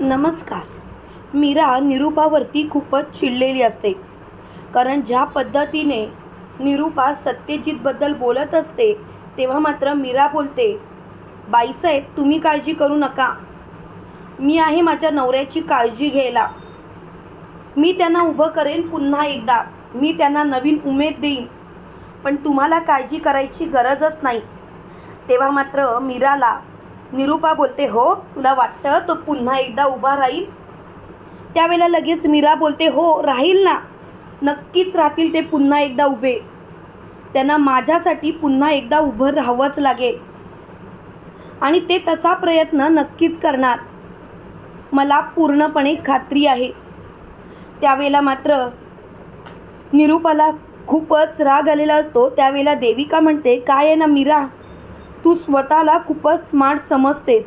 नमस्कार. मीरा निरूपावरती खूपच चिडलेली असते. कारण ज्या पद्धतीने निरूपा सत्यजितबद्दल बोलत असते तेव्हा मात्र मीरा बोलते बाईसाहेब तुम्ही काळजी करू नका. मी आहे माझ्या नवऱ्याची काळजी घ्यायला. मी त्यांना उभं करेन पुन्हा एकदा. मी त्यांना नवीन उमेद देईन. पण तुम्हाला काळजी करायची गरजच नाही. तेव्हा मात्र मीराला निरूपा बोलते हो तुला वाटतं तो पुन्हा एकदा उभा राहील? त्यावेळेला लगेच मीरा बोलते हो राहील ना. नक्कीच राहतील ते पुन्हा एकदा उभे. त्यांना माझ्यासाठी पुन्हा एकदा उभं राहावंच लागेल. आणि ते तसा प्रयत्न नक्कीच करणार. मला पूर्णपणे खात्री आहे. त्यावेळेला मात्र निरूपाला खूपच राग आलेला असतो. त्यावेळेला देविका म्हणते काय आहे ना मीरा? तू स्वतःला खूपच स्मार्ट समजतेस.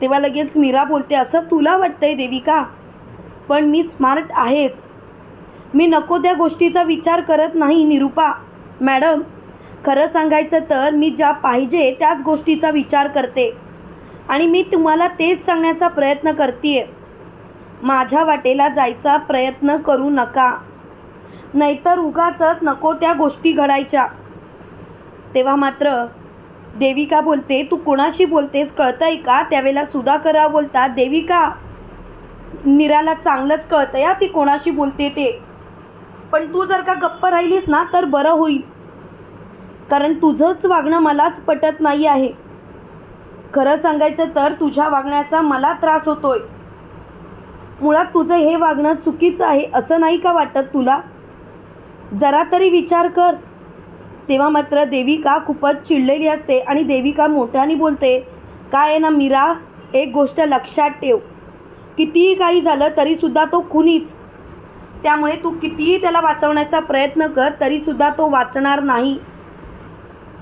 तेव्हा लगेच मीरा बोलते असं तुला वाटतंय देविका? पण मी स्मार्ट आहेच. मी नको त्या गोष्टीचा विचार करत नाही निरूपा. मॅडम खरं सांगायचं तर मी ज्या पाहिजे त्याच गोष्टीचा विचार करते. आणि मी तुम्हाला तेच सांगण्याचा प्रयत्न करते माझ्या वाटेला जायचा प्रयत्न करू नका. नाहीतर उगाचच नको त्या गोष्टी घडायच्या. तेव्हा मात्र देविका बोलते तू कोणाशी बोलतेस? कळतंय का? त्यावेळेला सुधाकरराव बोलतात देविका मीराला चांगलंच कळतं या ती कोणाशी बोलते ते. पण तू जर का गप्प राहिलीस ना तर बरं होईल. कारण तुझंच वागणं मलाच पटत नाही आहे. खरं सांगायचं तर तुझ्या वागण्याचा मला त्रास होतोय. मुळात तुझं हे वागणं चुकीचं आहे असं नाही का वाटत तुला? जरा तरी विचार कर. तेव्हा मात्र देविका खूपच चिडलेली असते आणि देविका मोठ्याने बोलते काय आहे ना मीरा? एक गोष्ट लक्षात ठेव. कितीही काही झालं तरीसुद्धा तो खुनीच. त्यामुळे तू कितीही त्याला वाचवण्याचा प्रयत्न कर तरीसुद्धा तो वाचणार नाही.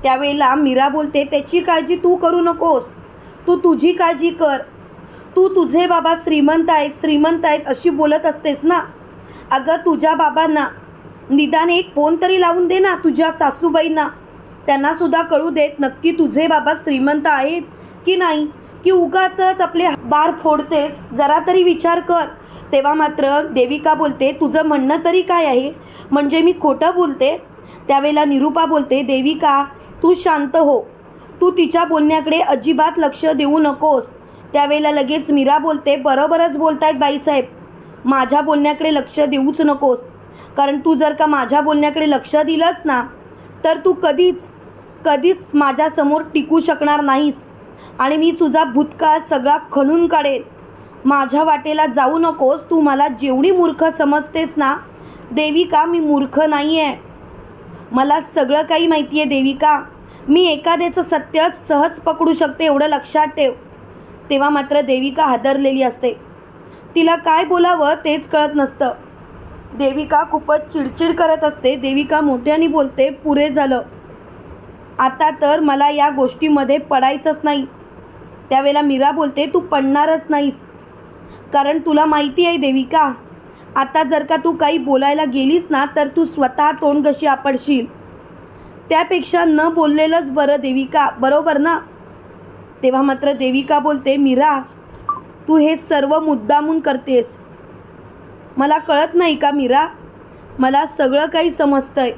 त्यावेळेला मीरा बोलते त्याची काळजी तू करू नकोस. तू तुझी काळजी कर. तू तुझे बाबा श्रीमंत आहेत श्रीमंत आहेत अशी बोलत असतेस ना? अगं तुझ्या बाबांना निदान एक फोन तरी लावून दे ना तुझ्या सासूबाईंना. त्यांना सुद्धा कळू देत नक्की तुझे बाबा श्रीमंत आहेत की नाही? की उगाचच आपले बार फोडतेस? जरा तरी विचार कर. तेव्हा मात्र देविका बोलते तुझं म्हणणं तरी काय आहे? म्हणजे मी खोटं बोलते? त्यावेळेला निरूपा बोलते देविका तू शांत हो. तू तिच्या बोलण्याकडे अजिबात लक्ष देऊ नकोस. त्यावेळेला लगेच मीरा बोलते बरोबरच बोलतायत बाईसाहेब. माझ्या बोलण्याकडे लक्ष देऊच नकोस. कारण तू जर का माझ्या बोलण्याकडे लक्ष दिलंस ना तर तू कधीच कधीच माझ्यासमोर टिकू शकणार नाहीस. आणि मी तुझा भूतकाळ सगळा खणून काढेन. माझ्या वाटेला जाऊ नकोस तू मला जेवढी मूर्ख समजतेस ना देविका मी मूर्ख नाही आहे मला सगळं काही माहिती आहे देविका. मी एखाद्याचं सत्य सहज पकडू शकते एवढं लक्षात ठेव. तेव्हा मात्र देविका हादरलेली असते. तिला काय बोलावं तेच कळत नसतं. देविका खूपच चिडचिड करत असते. देविका मोठ्याने बोलते पुरे झालं. आता तर मला या गोष्टीमध्ये पडायचंच नाही. त्यावेळेला मीरा बोलते तू पडणारच नाहीस. कारण तुला माहिती आहे देविका आता जर का तू काही बोलायला गेलीस ना तर तू स्वतः तोंड कशी आपडशील? त्यापेक्षा न बोललेलंच बरं देविका बरोबर ना? तेव्हा मात्र देविका बोलते मीरा तू हे सर्व मुद्दामून करतेस. मला कळत नाही का मीरा? मला सगळं काही समजतंय.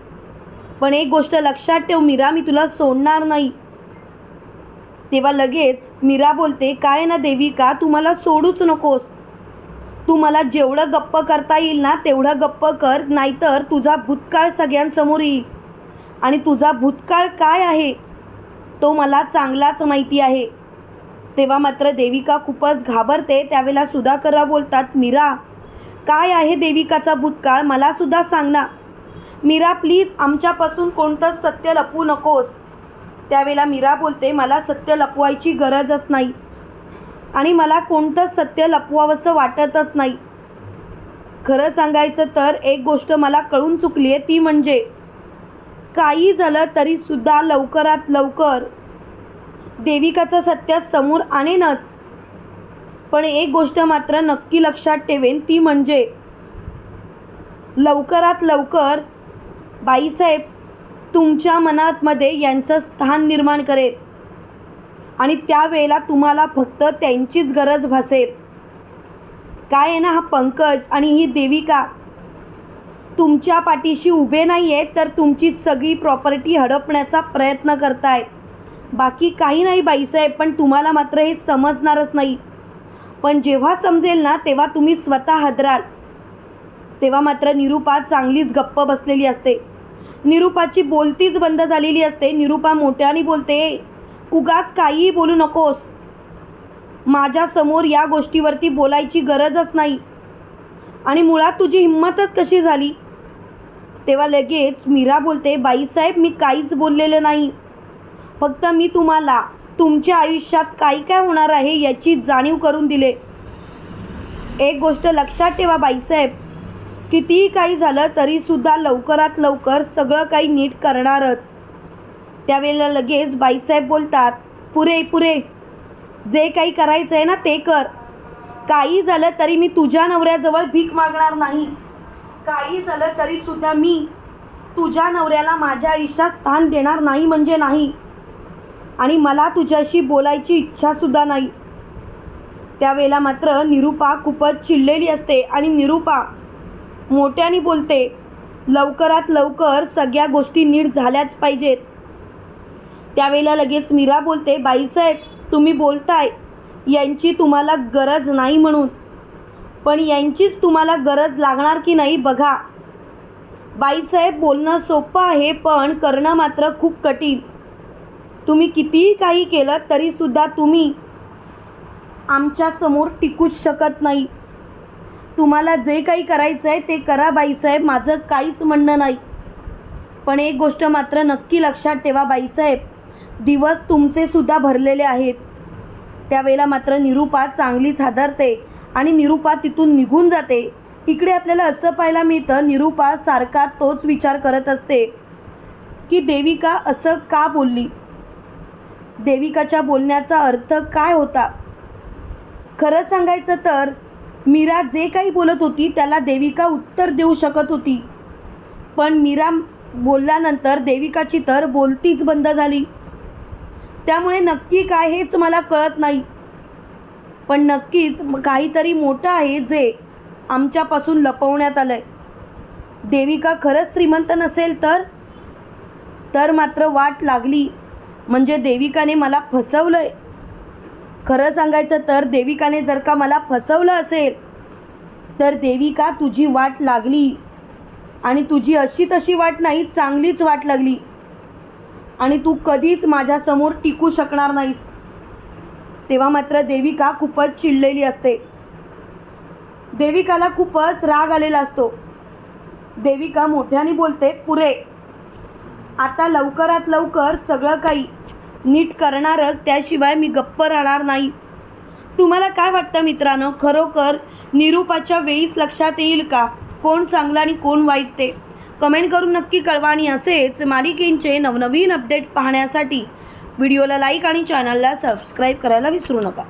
पण एक गोष्ट लक्षात ठेव मीरा मी तुला सोडणार नाही. तेव्हा लगेच मीरा बोलते काय ना देविका तू मला सोडूच नकोस. तू मला जेवढं गप्प करता येईल ना तेवढं गप्प कर नाहीतर तुझा भूतकाळ सगळ्यांसमोर येईल. आणि तुझा भूतकाळ काय आहे? तो मला चांगलाच माहिती आहे. तेव्हा मात्र देविका खूपच घाबरते त्यावेळेला सुधाकरराव बोलतात मीरा काय आहे देविकाचा भूतकाळ? मला सुद्धा सांग ना. मीरा प्लीज आमच्यापासून कोणतंच सत्य लपवू नकोस. त्यावेळेला मीरा बोलते मला सत्य लपवायची गरजच नाही. आणि मला कोणतंच सत्य लपवावंसं वाटतच नाही. खरं सांगायचं तर एक गोष्ट मला कळून चुकली आहे ती म्हणजे काही झालं तरीसुद्धा लवकरात लवकर देविकाचं सत्य समोर आणेनच. पण एक गोष्ट मात्र नक्की लक्षात ठेवेन ती म्हणजे लवकरात लवकर बाईसाहेब तुमच्या मनातमध्ये यांचं स्थान निर्माण करेल. आणि त्यावेळेला तुम्हाला फक्त त्यांचीच गरज भासेल. काय आहे ना हा पंकज आणि ही देविका? तुमच्या पाठीशी उभे नाही आहेत तर तुमची सगळी प्रॉपर्टी हडपण्याचा प्रयत्न करतायत. बाकी काही नाही बाईसाहेब पण तुम्हाला मात्र हे समजणारच नाही. पण जेव्हा समजेल ना तेव्हा तुम्ही स्वतः हदराल. तेव्हा मात्र निरूपा चांगलीच गप्प बसलेली असते. निरूपाची बोलतीच बंद झालेली असते. निरूपा मोठ्याने बोलते उगाच काहीही बोलू नकोस. माझ्यासमोर या गोष्टीवरती बोलायची गरजच नाही. आणि मुळात तुझी हिंमतच कशी झाली? तेव्हा लगेच मीरा बोलते बाईसाहेब मी काहीच बोललेलं नाही. फक्त मी तुम्हाला तुमच्या आयुष्यात काय काय होणार आहे याची जाणीव करून दिले. एक गोष्ट लक्षात ठेवा बाईसाहेब. कितीही काही झालं तरीसुद्धा लवकरात लवकर सगळं काही नीट करणारच. त्यावेळेला लगेच बाईसाहेब बोलतात पुरे पुरे जे काही करायचं आहे ना ते कर. काही झालं तरी मी तुझ्या नवऱ्याजवळ भीक मागणार नाही. काही झालं तरीसुद्धा मी तुझ्या नवऱ्याला माझ्या आयुष्यात स्थान देणार नाही म्हणजे नाही. आणि मला तुझ्याशी बोलायची इच्छासुद्धा नाही. त्यावेळेला मात्र निरूपा खूपच चिडलेली असते आणि निरूपा मोठ्याने बोलते लवकरात लवकर सगळ्या गोष्टी नीट झाल्याच पाहिजेत. त्यावेळेला लगेच मीरा बोलते बाईसाहेब तुम्ही बोलताय. यांची तुम्हाला गरज नाही म्हणून. पण यांचीच तुम्हाला गरज लागणार की नाही बघा. बाईसाहेब बोलणं सोपं आहे पण करणं मात्र खूप कठीण. तुम्ही कितीही काही केलं तरीसुद्धा तुम्ही आमच्यासमोर टिकूच शकत नाही. तुम्हाला जे काही करायचं आहे ते करा बाईसाहेब. माझं काहीच म्हणणं नाही. पण एक गोष्ट मात्र नक्की लक्षात ठेवा बाईसाहेब. दिवस तुमचेसुद्धा भरलेले आहेत. त्यावेळेला मात्र निरूपा चांगलीच हादरते आणि निरूपा तिथून निघून जाते. इकडे आपल्याला असं पाहायला मिळतं निरूपा सारखा तोच विचार करत असते की देविका असं का बोलली? देविकाच्या बोलण्याचा अर्थ काय होता? खरं सांगायचं तर मीरा जे काही बोलत होती त्याला देविका उत्तर देऊ शकत होती. पण मीरा बोलल्यानंतर देविकाची तर बोलतीच बंद झाली. त्यामुळे नक्की काय हेच मला कळत नाही. पण नक्कीच काहीतरी मोठं आहे जे आमच्यापासून लपवण्यात आलं आहे देविका खरंच श्रीमंत नसेल तर? तर मात्र वाट लागली. म्हणजे देविकाने मला फसवलं आहे खरं सांगायचं तर देविकाने जर का मला फसवलं असेल तर देविका तुझी वाट लागली. आणि तुझी अशी तशी वाट नाही चांगलीच वाट लागली. आणि तू कधीच माझ्यासमोर टिकू शकणार नाहीस. तेव्हा मात्र देविका खूपच चिडलेली असते. देविकाला खूपच राग आलेला असतो. देविका मोठ्याने बोलते पुरे आता लवकरात लवकर सगळं काही नीट करणारच त्याशिवाय मी गप्प राहणार नाही. तुम्हाला काय वाटतं मित्रांनो? खरोखर निरूपाच्या वेळीच लक्षात येईल का? कोण चांगलं आणि कोण वाईट ते? कमेंट करून नक्की कळवा आणि असेच मालिकेंचे नवनवीन अपडेट पाहण्यासाठी व्हिडिओला लाईक आणि चॅनलला सबस्क्राईब करायला विसरू नका.